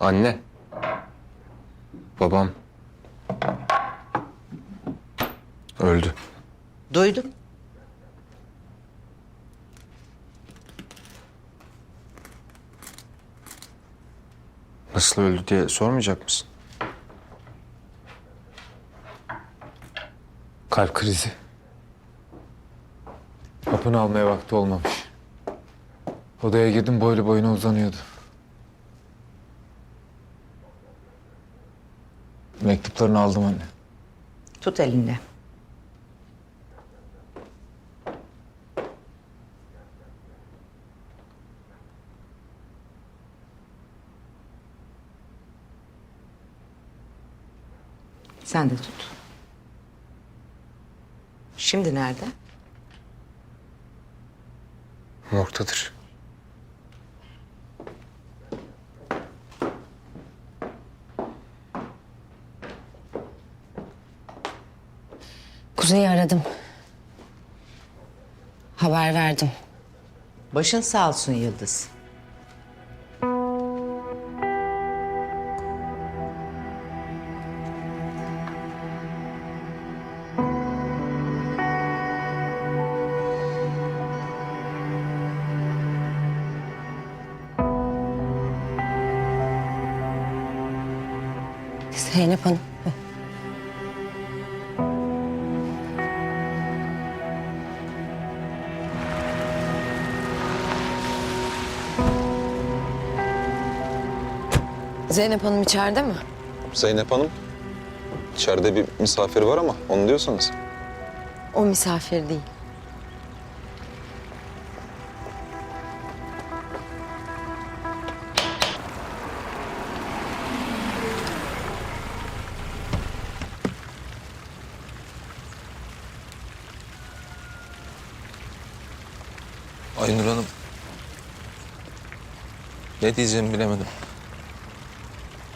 Anne. Babam. Öldü. Duydum. Nasıl öldü diye sormayacak mısın? Kalp krizi. Hapını almaya vakti olmamış. Odaya girdim boylu boyuna uzanıyordu. Mektuplarını aldım anne. Tut elinde. Sen de tut. Şimdi nerede? Morgdadır. Kuzey'i aradım. Haber verdim. Başın sağ olsun Yıldız. Zeynep Hanım. Zeynep Hanım içeride mi? Zeynep Hanım, içeride bir misafir var ama onu diyorsanız. O misafir değil. Aynur Hanım. Ne diyeceğimi bilemedim.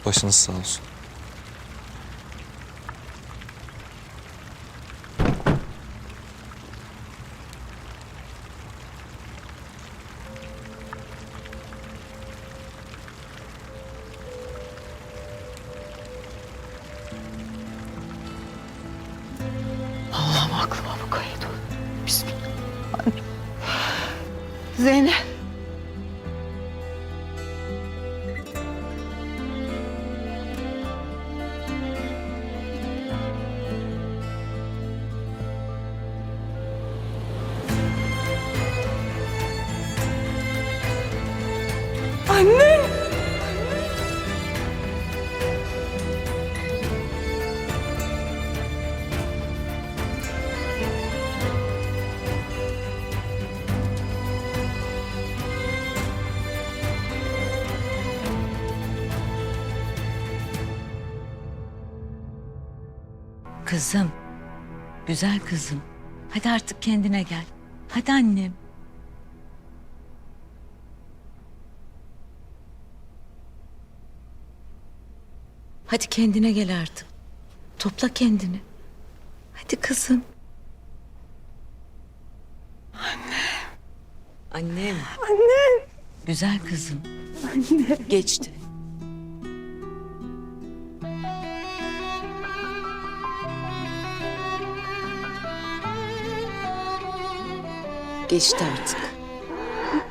Başınız sağ olsun. Allah'ım aklıma bu kayıt Bismillah. Zeynep. Kızım, güzel kızım. Hadi artık kendine gel. Hadi annem. Hadi kendine gel artık. Topla kendini. Hadi kızım. Anne. Annem. Annem. Güzel kızım. Anne. Geçti. Geçti artık.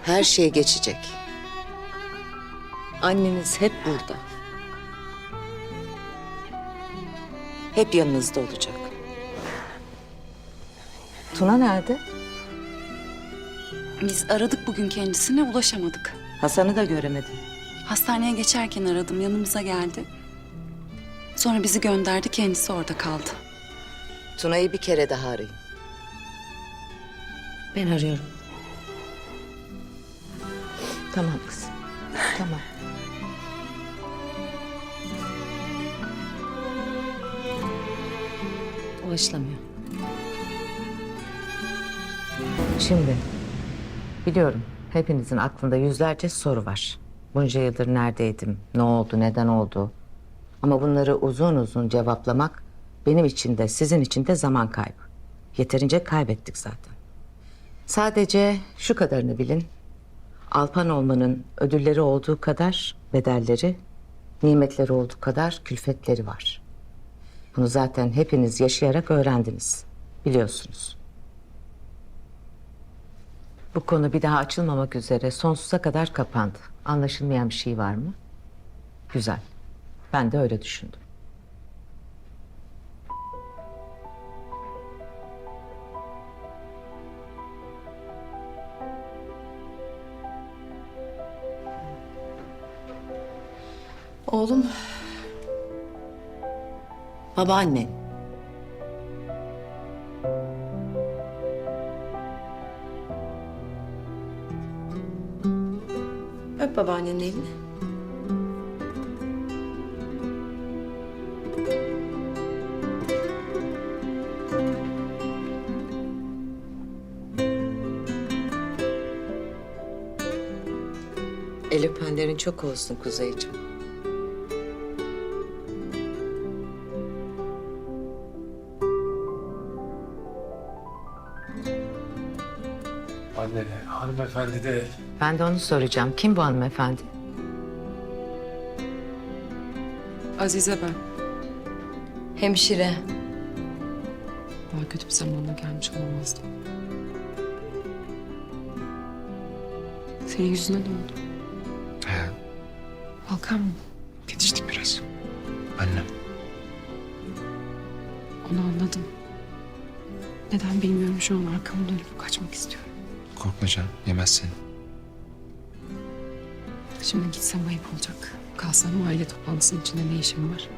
Her şey geçecek. Anneniz hep burada. Hep yanınızda olacak. Tuna nerede? Biz aradık bugün kendisine ulaşamadık. Hasan'ı da göremedim. Hastaneye geçerken aradım yanımıza geldi. Sonra bizi gönderdi kendisi orada kaldı. Tuna'yı bir kere daha arayın. Ben arıyorum. Tamam kızım. Tamam. Ulaşılamıyor. Şimdi biliyorum hepinizin aklında yüzlerce soru var. Bunca yıldır neredeydim, ne oldu, neden oldu? Ama bunları uzun uzun cevaplamak benim için de sizin için de zaman kaybı. Yeterince kaybettik zaten. Sadece şu kadarını bilin. Alpan olmanın ödülleri olduğu kadar bedelleri Nimetleri olduğu kadar külfetleri var. Bunu zaten hepiniz yaşayarak öğrendiniz. Biliyorsunuz. Bu konu bir daha açılmamak üzere sonsuza kadar kapandı. Anlaşılmayan bir şey var mı? Güzel. Ben de öyle düşündüm. Oğlum. Babaannen. Öp babaannenin elini. El öpenlerin çok olsun Kuzeyciğim. Anne, hanımefendi de Ben de onu soracağım. Kim bu hanımefendi? Azize ben. Hemşire. Daha kötü bir zamanda gelmiş olamazdım. Senin yüzüne ne oldu? He, Volkan mı? yetiştik biraz. Annem. Onu anladım. Neden bilmiyorum şu an arkamı dönüp kaçmak istiyorum. Korkma canım, yemez seni. Şimdi gitsem ayıp olacak. Kalsam aile toplantısının içinde ne işim var?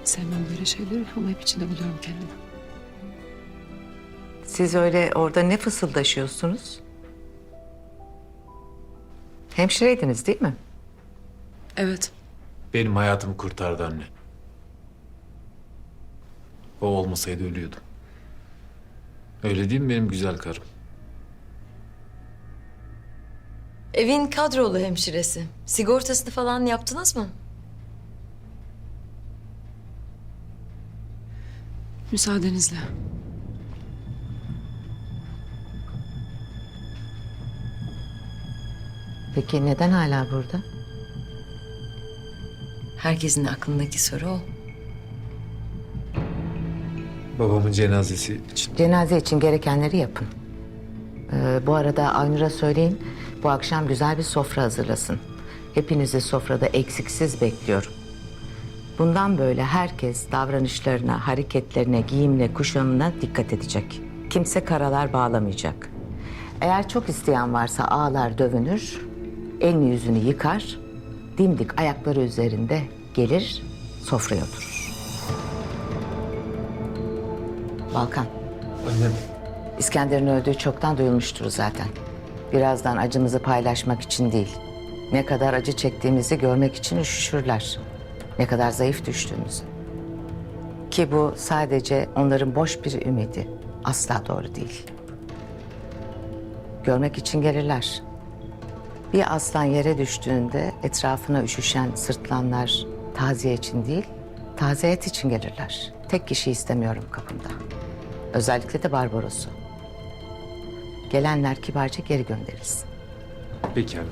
Hiç sevmem böyle şeyleri ama hep içinde buluyorum kendimi. Siz öyle orada ne fısıldaşıyorsunuz? Hemşireydiniz değil mi? Evet. Benim hayatımı kurtardı anne. O olmasaydı ölüyordum. Öyle değil mi benim güzel karım? Evin kadrolu hemşiresi. Sigortasını falan yaptınız mı? Müsaadenizle. Peki neden hala burada? Herkesin aklındaki soru o. Babamın cenazesi için. Cenaze için gerekenleri yapın. Ee, bu arada Aynur'a söyleyin bu akşam güzel bir sofra hazırlasın. Hepinizi sofrada eksiksiz bekliyorum. Bundan böyle herkes davranışlarına, hareketlerine, giyimine, kuşamına dikkat edecek. Kimse karalar bağlamayacak. Eğer çok isteyen varsa ağlar dövünür, elini yüzünü yıkar, dimdik ayakları üzerinde gelir, sofraya oturur. Balkan. Annem. İskender'in öldüğü çoktan duyulmuştur zaten. Birazdan acımızı paylaşmak için değil, ne kadar acı çektiğimizi görmek için üşüşürler. Ne kadar zayıf düştüğümüzü. Ki bu sadece onların boş bir ümidi. Asla doğru değil. Görmek için gelirler. Bir aslan yere düştüğünde etrafına üşüşen sırtlanlar taziye için değil, taze et için gelirler. Tek kişi istemiyorum kapımda. Özellikle de Barbaros'u. Gelenler kibarca geri gönderilsin. Peki anne.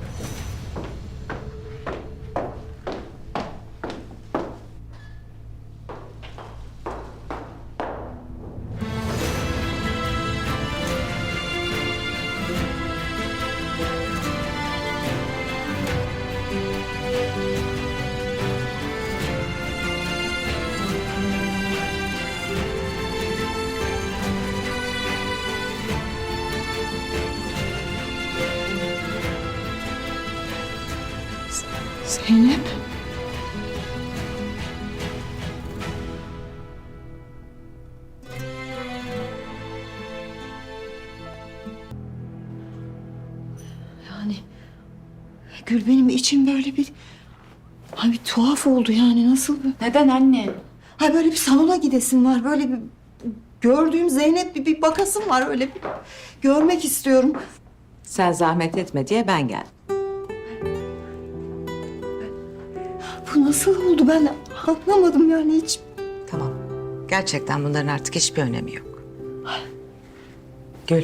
Gül benim içim böyle bir... Ay bir tuhaf oldu yani nasıl bir... Neden anne? Ay böyle bir salona gidesim var. Böyle bir gördüğüm Zeynep bir, bir bakasım var öyle bir görmek istiyorum. Sen zahmet etme diye ben geldim. Bu nasıl oldu ben anlamadım yani hiç. Tamam. Gerçekten bunların artık hiçbir önemi yok. Gül.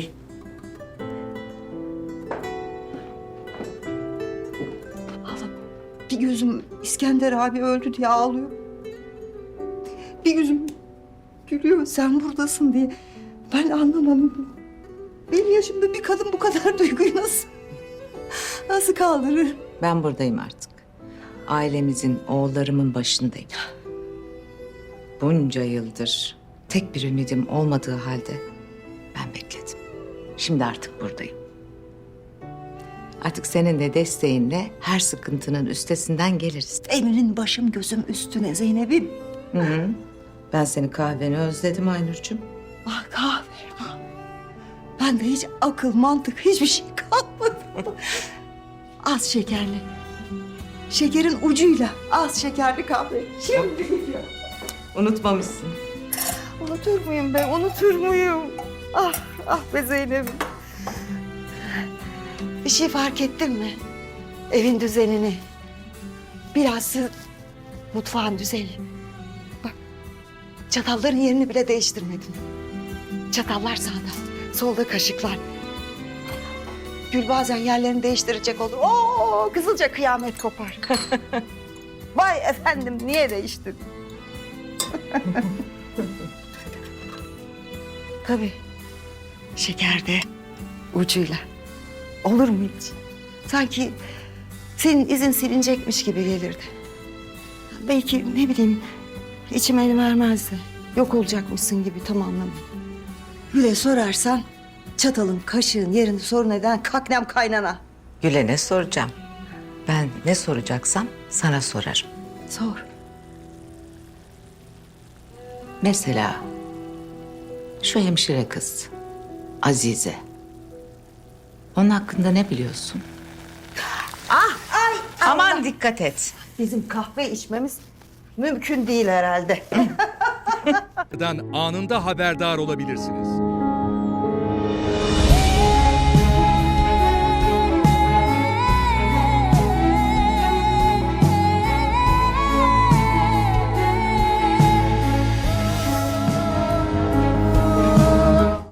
Gözüm İskender abi öldü diye ağlıyor. Bir gözüm gülüyor sen buradasın diye. Ben anlamadım. Benim yaşımda bir kadın bu kadar duyguyu nasıl, nasıl kaldırır? Ben buradayım artık. Ailemizin, oğullarımın başındayım. Bunca yıldır tek bir ümidim olmadığı halde ben bekledim. Şimdi artık buradayım. Artık senin de desteğinle her sıkıntının üstesinden geliriz. Emrin başım gözüm üstüne Zeynep'im. Hı hı. Ben seni kahveni özledim Aynur'cum. Ah kahve. ah. Ben de hiç akıl, mantık hiçbir şey kalmadı. az şekerli. Şekerin ucuyla az şekerli kahve. Şimdi geliyor. Unutmamışsın. Unutur muyum ben? Unutur muyum? Ah, ah be Zeynep'im. Bir şey fark ettin mi? Evin düzenini. Biraz mutfağın düzeni. Bak, çatalların yerini bile değiştirmedim. Çatallar sağda, solda kaşıklar. Gül bazen yerlerini değiştirecek olur. Oo, kızılca kıyamet kopar. Vay efendim, niye değiştin? Tabii. Şekerde ucuyla. Olur mu hiç? Sanki senin izin silinecekmiş gibi gelirdi. Belki ne bileyim içim el vermezdi. Yok olacakmışsın gibi tam anlamı. Güle sorarsan çatalın kaşığın yerini sorun eden kaknem kaynana. Güle ne soracağım? Ben ne soracaksam sana sorarım. Sor. Mesela şu hemşire kız Azize. Onun hakkında ne biliyorsun? Ah, ay, aman dikkat et. Bizim kahve içmemiz mümkün değil herhalde. anında haberdar olabilirsiniz.